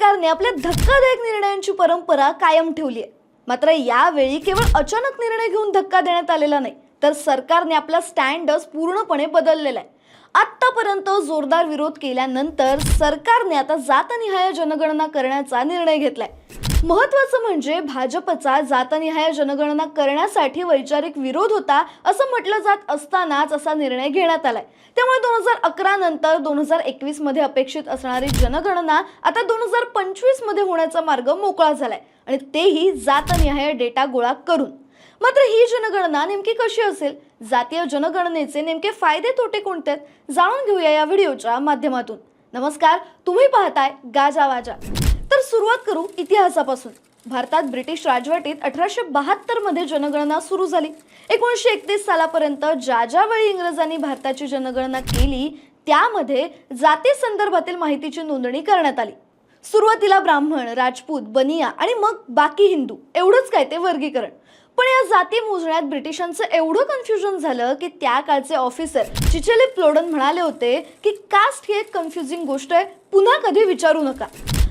सरकारने आपल्या धक्कादायक निर्णयांची परंपरा कायम ठेवली आहे. मात्र यावेळी केवळ अचानक निर्णय घेऊन धक्का देण्यात आलेला नाही तर सरकारने आपला स्टँडच पूर्णपणे बदललेला आहे. आत्तापर्यंत जोरदार विरोध केल्यानंतर सरकारने आता जातनिहाय जनगणना करण्याचा निर्णय घेतलाय. महत्वाचं म्हणजे भाजपचा जातनिहाय जनगणना करण्यासाठी वैचारिक विरोध होता असं म्हटलं जात असतानाच असा निर्णय घेण्यात आलाय. त्यामुळे दोन हजार अकरा नंतर दोन हजार एकवीसमध्ये अपेक्षित असणारी जनगणना आता दोन हजार पंचवीसमध्ये होण्याचा मार्ग मोकळा झालाय आणि तेही जातनिहाय डेटा गोळा करून. मात्र ही जनगणना नेमकी कशी असेल? जातीय जनगणनेचे नेमके फायदे तोटे कोणते आहेत? जाणून घेऊया या व्हिडिओच्या माध्यमातून. नमस्कार तुम्ही पाहताय गाजा वाजा. सुरुवात करू इतिहासापासून. भारतात ब्रिटिश राजवटीत अठराशे बहात्तरमध्ये जनगणना सुरू झाली. एकोणीसशे एकतीस सालापर्यंत ज्या ज्यावेळी इंग्रजांनी भारताची जनगणना केली त्यामध्ये जाती संदर्भातील माहितीची नोंदणी करण्यात आली. सुरुवातीला ब्राह्मण राजपूत बनिया आणि मग बाकी हिंदू एवढंच काय ते वर्गीकरण. पण या जाती मोजण्यात ब्रिटिशांचं एवढं कन्फ्युजन झालं की त्या काळचे ऑफिसर चिचेले प्लोडन म्हणाले होते की कास्ट ही एक कन्फ्युजिंग गोष्ट आहे पुन्हा कधी विचारू नका.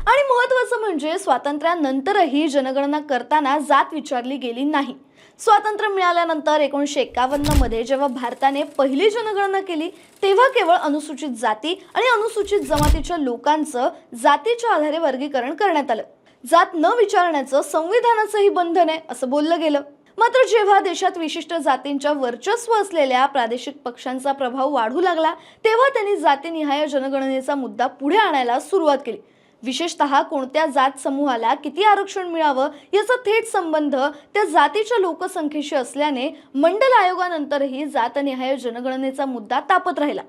आणि महत्वाचं म्हणजे स्वातंत्र्यानंतरही जनगणना करताना जात विचारली गेली नाही. स्वातंत्र्य मिळाल्यानंतर एकोणीसशे एकावन्नमध्ये जेव्हा भारताने पहिली जनगणना केली तेव्हा केवळ अनुसूचित जाती आणि अनुसूचित जमातीच्या लोकांचं जातीच्या आधारे वर्गीकरण करण्यात आलं. जात न विचारण्याचं संविधानाचंही बंधन आहे असं बोललं गेलं. मात्र जेव्हा देशात विशिष्ट जातींच्या वर्चस्व असलेल्या प्रादेशिक पक्षांचा प्रभाव वाढू लागला तेव्हा त्यांनी जातीनिहाय जनगणनेचा मुद्दा पुढे आणायला सुरुवात केली. विशेषतः कोणत्या जात समूहाला किती आरक्षण मिळावं याचा थेट संबंध त्या जातीच्या लोकसंख्येशी असल्याने मंडल आयोगानंतरही जातनिहाय जनगणनेचा मुद्दा तापत राहिला.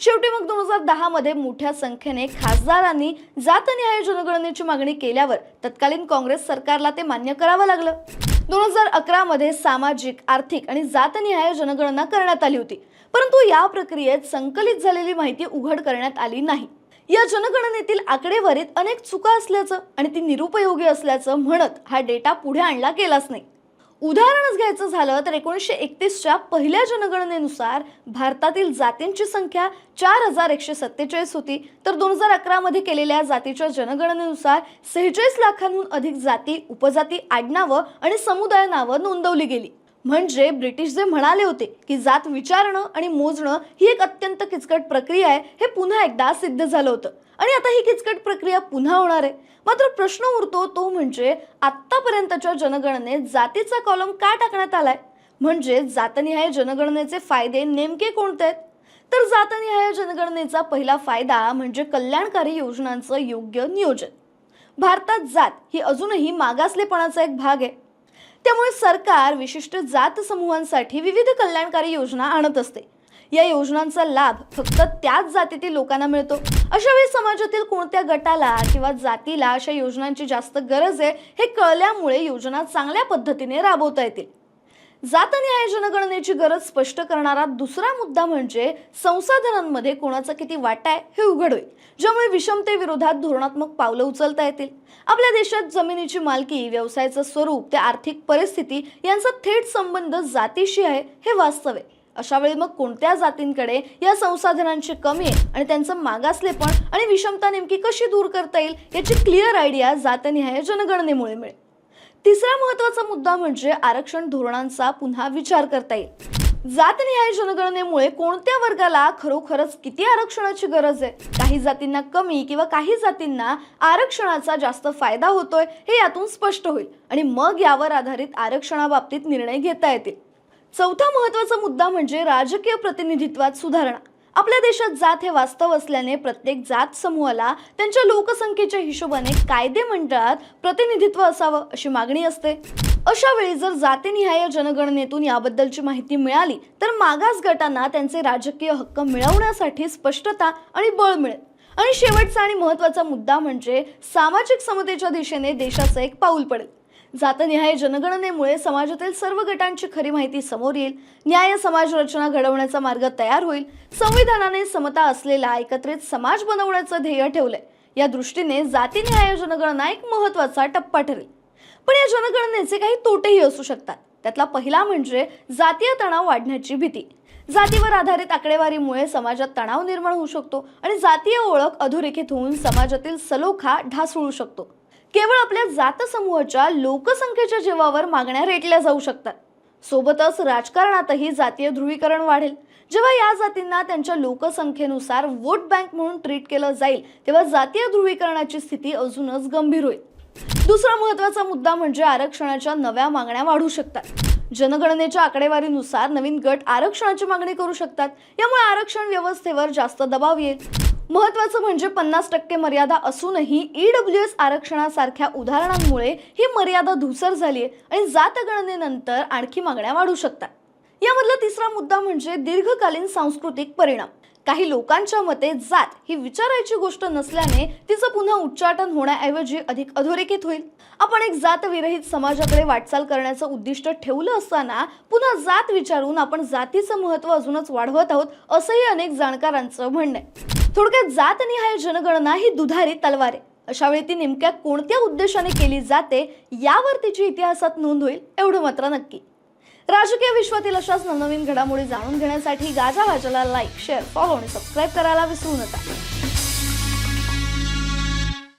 शेवटी मग दोन हजार दहा मध्ये मोठ्या संख्येने खासदारांनी जातनिहाय जनगणनेची मागणी केल्यावर तत्कालीन काँग्रेस सरकारला ते मान्य करावं लागलं. दोन हजार अकरा मध्ये सामाजिक आर्थिक आणि जातनिहाय जनगणना करण्यात आली होती. परंतु या प्रक्रियेत संकलित झालेली माहिती उघड करण्यात आली नाही. या जनगणनेतील आकडेवारीत अनेक चुका असल्याचं आणि ती निरुपयोगी असल्याचं म्हणत हा डेटा पुढे आणला गेलाच नाही. उदाहरणच घ्यायचं झालं तर एकोणीसशे एकतीसच्या पहिल्या जनगणनेनुसार भारतातील जातींची संख्या चार हजार एकशे सत्तेचाळीस होती. तर दोन हजार अकरामध्ये केलेल्या जातीच्या जनगणनेनुसार सेहेचाळीस लाखांहून अधिक जाती उपजाती आडनावं आणि समुदाय नावं नोंदवली गेली. म्हणजे ब्रिटिश जे म्हणाले होते की जात विचारणं आणि मोजणं ही एक अत्यंत किचकट प्रक्रिया आहे हे पुन्हा एकदा सिद्ध झालं होतं. आणि आता ही किचकट प्रक्रिया पुन्हा होणार आहे. मात्र प्रश्न उरतो तो म्हणजे आत्तापर्यंतच्या जनगणनेत जातीचा कॉलम का टाकण्यात आलाय? म्हणजे जातनिहाय जनगणनेचे फायदे नेमके कोणते आहेत? तर जातनिहाय जनगणनेचा पहिला फायदा म्हणजे कल्याणकारी योजनांचं योग्य नियोजन. भारतात जात ही अजूनही मागासलेपणाचा एक भाग आहे. त्यामुळे सरकार विशिष्ट जात समूहांसाठी विविध कल्याणकारी योजना आणत असते. या योजनांचा लाभ फक्त त्याच जातीतील लोकांना मिळतो. अशा वेळी समाजातील कोणत्या गटाला किंवा जातीला अशा योजनांची जास्त गरज आहे हे कळल्यामुळे योजना चांगल्या पद्धतीने राबवता येतील. जातन्याय जनगणनेची गरज स्पष्ट करणारा दुसरा मुद्दा म्हणजे संसाधनांमध्ये कोणाचा किती वाटा आहे हे उघड होईल ज्यामुळे विषमतेविरोधात धोरणात्मक पावलं उचलता येतील. आपल्या देशात जमिनीची मालकी व्यवसायाचं स्वरूप ते आर्थिक परिस्थिती यांचा थेट संबंध जातीशी आहे हे वास्तव आहे. अशा वेळी मग कोणत्या जातींकडे या संसाधनांची कमी आहे आणि त्यांचं मागासलेपण आणि विषमता नेमकी कशी दूर करता येईल याची क्लिअर आयडिया जातनिहाय जनगणनेमुळे मिळेल. तिसरा महत्त्वाचा मुद्दा म्हणजे आरक्षण धोरणांचा पुन्हा विचार करता येईल. जातनिहाय जनगणनेमुळे कोणत्या वर्गाला खरोखरच किती आरक्षणाची गरज आहे? काही जातींना कमी किंवा काही जातींना आरक्षणाचा जास्त फायदा होतोय हे यातून स्पष्ट होईल आणि मग यावर आधारित आरक्षणाबाबतीत निर्णय घेता येतील. चौथा महत्त्वाचा मुद्दा म्हणजे राजकीय प्रतिनिधित्वात सुधारणा. आपल्या देशात जात हे वास्तव असल्याने प्रत्येक जात समूहाला त्यांच्या लोकसंख्येच्या हिशोबाने कायदे मंडळात प्रतिनिधित्व असावं अशी मागणी असते. अशा वेळी जर जातीनिहाय जनगणनेतून याबद्दलची माहिती मिळाली तर मागास गटांना त्यांचे राजकीय हक्क मिळवण्यासाठी स्पष्टता आणि बळ मिळेल. आणि शेवटचा आणि महत्त्वाचा मुद्दा म्हणजे सामाजिक समतेच्या दिशेने देशाचं एक पाऊल पडेल. जातनिहाय जनगणनेमुळे समाजातील सर्व गटांची खरी माहिती समोर येईल. न्याय समाज रचना घडवण्याचा मार्ग तयार होईल. संविधानाने समता असलेला एकत्रित समाज बनवण्याचं ध्येय ठेवलंय. या दृष्टीने जातीनिहाय जनगणना एक महत्त्वाचा टप्पा ठरेल. पण या जनगणनेचे काही तोटेही असू शकतात. त्यातला पहिला म्हणजे जातीय तणाव वाढण्याची भीती. जातीवर आधारित आकडेवारीमुळे समाजात तणाव निर्माण होऊ शकतो आणि जातीय ओळख अधोरेखित होऊन समाजातील सलोखा ढासळू शकतो. केवळ आपल्या जातसमूहाच्या लोकसंख्येच्या जीवावर मागण्या रेटल्या जाऊ शकतात. सोबतच राजकारणातही जातीय ध्रुवीकरण वाढेल. जेव्हा या जातींना त्यांच्या लोकसंख्येनुसार वोट बँक म्हणून ट्रीट केलं जाईल तेव्हा जातीय ध्रुवीकरणाची स्थिती अजूनच गंभीर होईल. दुसरा महत्त्वाचा मुद्दा म्हणजे आरक्षणाच्या नव्या मागण्या वाढू शकतात. जनगणनेच्या आकडेवारीनुसार नवीन गट आरक्षणाची मागणी करू शकतात. यामुळे आरक्षण व्यवस्थेवर जास्त दबाव येईल. महत्वाचं म्हणजे पन्नास टक्के मर्यादा असूनही ई डब्ल्यू एस आरक्षणासारख्या उदाहरणांमुळे ही मर्यादा धुसर झाली आहे आणि जातगणनेनंतर आणखी मागण्या वाढू शकतात. यामधला तिसरा मुद्दा म्हणजे दीर्घकालीन सांस्कृतिक परिणाम. काही लोकांच्या मते जात ही विचारायची गोष्ट नसल्याने तिचं पुन्हा उच्चाटन होण्याऐवजी अधिक अधोरेखित होईल. आपण एक जातविरहित समाजाकडे वाटचाल करण्याचं उद्दिष्ट ठेवलं असताना पुन्हा जात विचारून आपण जातीचं महत्त्व अजूनच वाढवत आहोत असंही अनेक जाणकारांचं म्हणणं आहे. थोडक्यात जात निहाय जनगणना ही दुधारी तलवार. आहे अशा वेळी ती नेमक्या कोणत्या उद्देशाने केली जाते यावर तिची इतिहासात नोंद होईल एवढं मात्र नक्की. राजकीय विश्वातील अशाच नवनवीन घडामोडी जाणून घेण्यासाठी गाजा भाजाला लाईक शेअर फॉलो आणि सबस्क्राईब करायला विसरू नका.